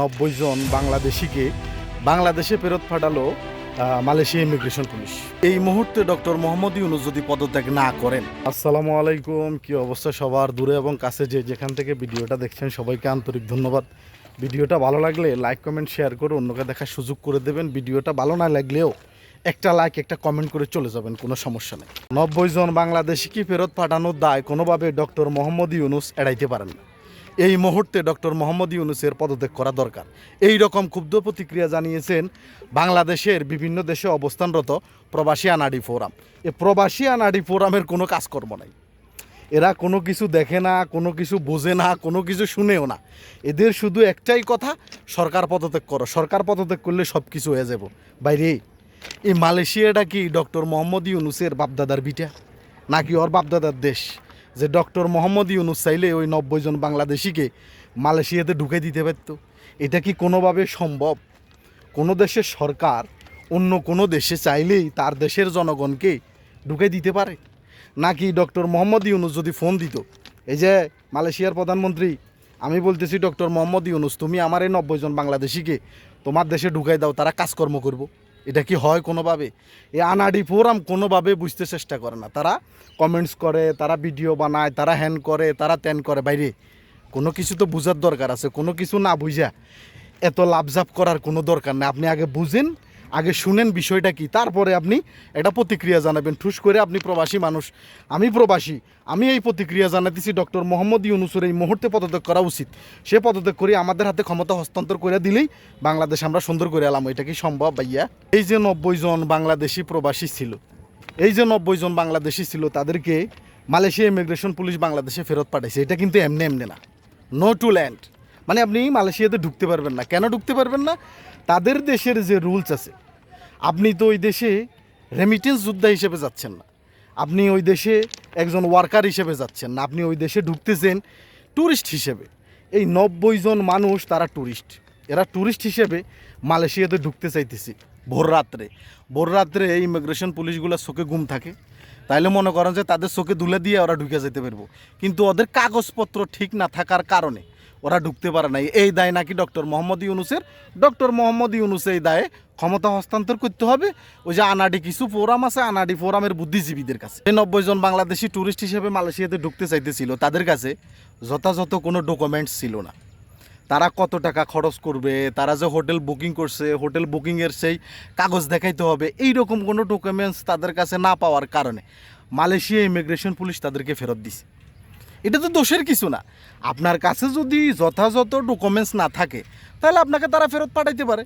নব্বই জন বাংলাদেশিকে বাংলাদেশে ফেরত পাঠালো মালয়েশিয়া ইমিগ্রেশন পুলিশ এই মুহূর্তে ডক্টর মোহাম্মদ ইউনুস যদি পদত্যাগ না করেন। আসসালামু আলাইকুম, কি অবস্থা সবার? দূরে এবং কাছে যে যেখান থেকে ভিডিওটা দেখছেন, সবাইকে আন্তরিক ধন্যবাদ। ভিডিওটা ভালো লাগলে লাইক, কমেন্ট, শেয়ার করে অন্যকে দেখার সুযোগ করে দেবেন। ভিডিওটা ভালো না লাগলেও একটা লাইক, একটা কমেন্ট করে চলে যাবেন, কোনো সমস্যা নেই। নব্বই জন বাংলাদেশিকে ফেরত পাঠানোর দায় কোনোভাবে ডক্টর মোহাম্মদ ইউনুস এড়াইতে পারেন না। এই মুহূর্তে ডক্টর মোহাম্মদ ইউনুসের পদত্যাগ করা দরকার। এই রকম ক্ষুব্ধ প্রতিক্রিয়া জানিয়েছেন বাংলাদেশের বিভিন্ন দেশে অবস্থানরত প্রবাসী আনাডি ফোরাম। এ প্রবাসী আনাডি ফোরামের কোনো কাজকর্ম নাই। এরা কোনো কিছু দেখে না, কোনো কিছু বোঝে না, কোনো কিছু শুনেও না। এদের শুধু একটাই কথা, সরকার পদত্যাগ করো। সরকার পদত্যাগ করলে সব কিছু হয়ে যাব। বাইরে, এই মালয়েশিয়াটা কি ডক্টর মোহাম্মদ ইউনুসের বাপদাদার বিটা? নাকি ওর বাপদাদার দেশ? যে ডক্টর মোহাম্মদ ইউনুস চাইলে ওই নব্বই জন বাংলাদেশিকে মালয়েশিয়াতে ঢুকে দিতে পারত। এটা কি কোনোভাবে সম্ভব? কোনো দেশের সরকার অন্য কোনো দেশে চাইলেই তার দেশের জনগণকে ঢুকে দিতে পারে? নাকি ডক্টর মোহাম্মদ ইউনুস যদি ফোন দিত, এই যে মালয়েশিয়ার প্রধানমন্ত্রী, আমি বলতেছি ডক্টর মোহাম্মদ ইউনুস, তুমি আমার এই নব্বই জন বাংলাদেশিকে তোমার দেশে ঢুকাই দাও, তারা কাজকর্ম করব। এটা কি হয় কোনোভাবে? এই আনাডি ফোরাম কোনোভাবে বুঝতে চেষ্টা করে না। তারা কমেন্টস করে, তারা ভিডিও বানায়, তারা হ্যান করে, তারা ত্যান করে। বাইরে, কোনো কিছু তো বুঝার দরকার আছে, কোনো কিছু না বুঝা এত লাভজাপ করার কোনো দরকার নেই। আপনি আগে বুঝেন আগে শুনেন বিষয়টা কি, তারপরে আপনি এটা প্রতিক্রিয়া জানাবেন। ঠুস করে আপনি প্রবাসী মানুষ। আমি প্রবাসী, আমি এই প্রতিক্রিয়া জানাতেছি ডক্টর মোহাম্মদ ইউনুসের এই মুহূর্তে পদত্যাগ করা উচিত। সে পদত্যাগ করে আমাদের হাতে ক্ষমতা হস্তান্তর করে দিলেই বাংলাদেশ আমরা সুন্দর করে এলাম। এটা কি সম্ভব ভাইয়া? এই যে নব্বই জন বাংলাদেশি প্রবাসী ছিল, এই যে নব্বই জন বাংলাদেশি ছিল, তাদেরকে মালয়েশিয়া ইমিগ্রেশন পুলিশ বাংলাদেশে ফেরত পাঠাইছে। এটা কিন্তু এমনি এমনি না। নো টু ল্যান্ড মানে আপনি মালয়েশিয়াতে ঢুকতে পারবেন না। কেন ঢুকতে পারবেন না? তাদের দেশের যে রুলস আছে, আপনি তো ওই দেশে রেমিটেন্স যোদ্ধা হিসেবে যাচ্ছেন না। আপনি ওই দেশে একজন ওয়ার্কার হিসেবে যাচ্ছেন না। আপনি ওই দেশে ঢুকতেছেন ট্যুরিস্ট হিসেবে। এই নব্বই জন মানুষ তারা ট্যুরিস্ট এরা ট্যুরিস্ট হিসেবে মালয়েশিয়াতে ঢুকতে চাইতেছি ভোর রাত্রে। ভোর রাত্রে এই ইমিগ্রেশন পুলিশগুলোর চোখে ঘুম থাকে। তাইলে মনে করেন যে তাদের চোখে দুলে দিয়ে ওরা ঢুকে যেতে পারব। কিন্তু ওদের কাগজপত্র ঠিক না থাকার কারণে ওরা ঢুকতে পারে নাই। এই দায় নাকি ডক্টর মোহাম্মদ ইউনুসের। ডক্টর মোহাম্মদ ইউনুস এই দায়ে ক্ষমতা হস্তান্তর করতে হবে। ওই যে আনাডি কিছু ফোরাম আছে, আনাডি ফোরামের বুদ্ধিজীবীদের কাছে। নব্বই জন বাংলাদেশি ট্যুরিস্ট হিসেবে মালয়েশিয়াতে ঢুকতে চাইতেছিল। তাদের কাছে যথাযথ কোনো ডকুমেন্টস ছিল না। তারা কত টাকা খরচ করবে, তারা যে হোটেল বুকিং করছে, হোটেল বুকিংয়ের সেই কাগজ দেখাইতে হবে এই রকম কোনো ডকুমেন্টস তাদের কাছে না পাওয়ার কারণে মালয়েশিয়া ইমিগ্রেশন পুলিশ তাদেরকে ফেরত দিছে। এটা তো দোষের কিছু না। আপনার কাছে যদি যথাযথ ডকুমেন্টস না থাকে, তাহলে আপনাকে তারা ফেরত পাঠাইতে পারে।